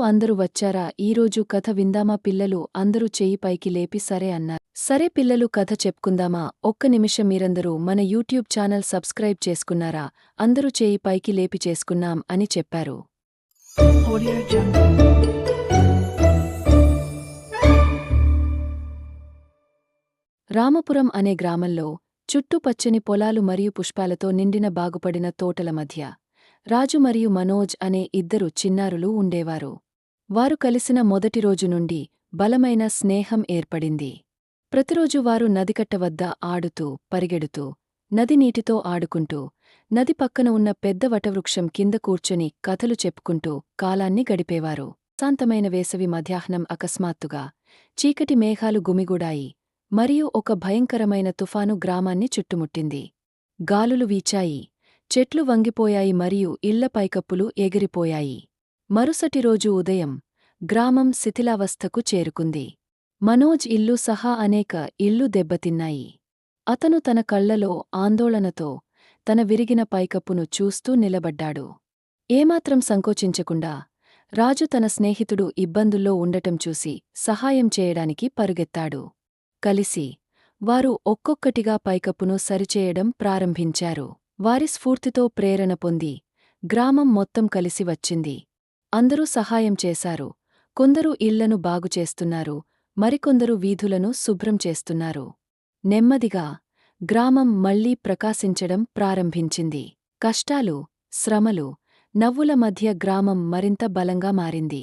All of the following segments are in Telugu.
అందరూ వచ్చారా? ఈరోజు కథ విందామా పిల్లలు? అందరూ చెయ్యి పైకి లేపి సరే అన్నారు. సరే పిల్లలు కథ చెప్పుకుందామా? ఒక్క నిమిషం మీరందరూ మన యూట్యూబ్ ఛానల్ సబ్స్క్రైబ్ చేసుకున్నారా? అందరూ చేయి పైకి లేపి చేసుకున్నాం అని చెప్పారు. రామపురం అనే గ్రామంలో చుట్టూ పచ్చని పొలాలు మరియు పుష్పాలతో నిండిన బాగుపడిన తోటల మధ్య రాజు మరియు మనోజ్ అనే ఇద్దరు చిన్నారులు ఉండేవారు. వారు కలిసిన మొదటి రోజు నుండి బలమైన స్నేహం ఏర్పడింది. ప్రతిరోజు వారు నదికట్ట వద్ద ఆడుతూ పరిగెడుతూ నది నీటితో ఆడుకుంటూ నది పక్కన ఉన్న పెద్ద వటవృక్షం కింద కూర్చొని కథలు చెప్పుకుంటూ కాలాన్ని గడిపేవారు. శాంతమైన వేసవి మధ్యాహ్నం అకస్మాత్తుగా చీకటి మేఘాలు గుమిగూడాయి. మరియు ఒక భయంకరమైన తుఫాను గ్రామాన్ని చుట్టుముట్టింది. గాలులు వీచాయి. చెట్లు వంగిపోయాయి మరియు ఇళ్ళ పైకప్పులు ఎగిరిపోయాయి. మరుసటి రోజు ఉదయం గ్రామం శిథిలావస్థకు చేరుకుంది. మనోజ్ ఇల్లు సహా అనేక ఇల్లు దెబ్బతిన్నాయి. అతను తన కళ్ళలో ఆందోళనతో తన విరిగిన పైకప్పును చూస్తూ నిలబడ్డాడు. ఏమాత్రం సంకోచించకుండా రాజు తన స్నేహితుడు ఇబ్బందుల్లో ఉండటం చూసి సహాయం చేయడానికి పరుగెత్తాడు. కలిసి వారు ఒక్కొక్కటిగా పైకప్పును సరిచేయడం ప్రారంభించారు. వారి స్ఫూర్తితో ప్రేరణ పొంది గ్రామం మొత్తం కలిసి వచ్చింది. అందరూ సహాయం చేశారు. కొందరు ఇళ్ళను బాగుచేస్తున్నారు మరికొందరు వీధులను శుభ్రం చేస్తున్నారు. నెమ్మదిగా గ్రామం మళ్ళీ ప్రకాశించడం ప్రారంభించింది. కష్టాలు శ్రమలు నవ్వుల మధ్య గ్రామం మరింత బలంగా మారింది.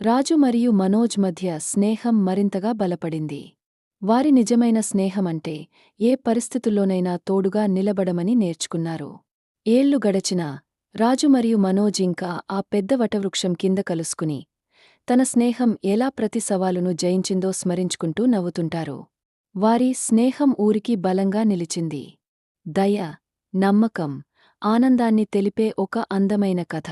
రాజు మరియు మనోజ్ మధ్య స్నేహం మరింతగా బలపడింది. వారి నిజమైన స్నేహమంటే ఏ పరిస్థితుల్లోనైనా తోడుగా నిలబడమని నేర్చుకున్నారు. ఏళ్ళు గడచినా రాజు మరియు మనోజ్ ఇంకా ఆ పెద్ద వటవృక్షం కింద కలుసుకుని తన స్నేహం ఎలా ప్రతి సవాలును జయించిందో స్మరించుకుంటూ నవ్వుతుంటారు. వారి స్నేహం ఊరికి బలంగా నిలిచింది. దయ నమ్మకం ఆనందాన్ని తెలిపే ఒక అందమైన కథ.